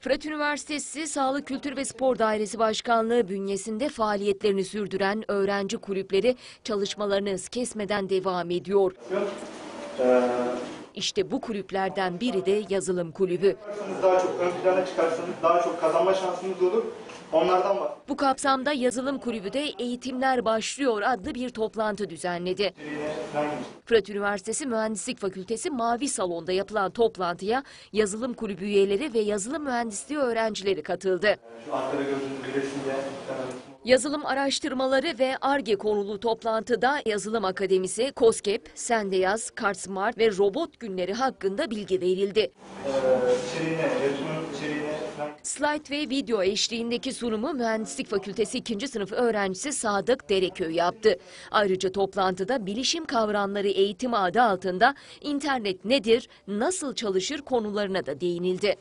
Fırat Üniversitesi Sağlık Kültür ve Spor Dairesi Başkanlığı bünyesinde faaliyetlerini sürdüren öğrenci kulüpleri çalışmalarını kesmeden devam ediyor. Ee, İşte bu kulüplerden biri de yazılım kulübü. daha çok ön plana çıkarsanız daha çok kazanma şansınız olur. Onlardan bak. Bu kapsamda yazılım kulübü de Eğitimler Başlıyor adlı bir toplantı düzenledi. Fırat Üniversitesi Mühendislik Fakültesi Mavi Salon'da yapılan toplantıya yazılım kulübü üyeleri ve yazılım mühendisliği öğrencileri katıldı. Şu arkada gördüğünüz bir resimde Yazılım araştırmaları ve ARGE konulu toplantıda Yazılım Akademisi, COSGAP, Sendeyaz, Kartsmart ve Robot Günleri hakkında bilgi verildi. Slide ve video eşliğindeki sunumu Mühendislik Fakültesi 2. sınıf öğrencisi Sadık Dereköy yaptı. Ayrıca toplantıda bilişim kavramları eğitimi adı altında internet nedir, nasıl çalışır konularına da değinildi.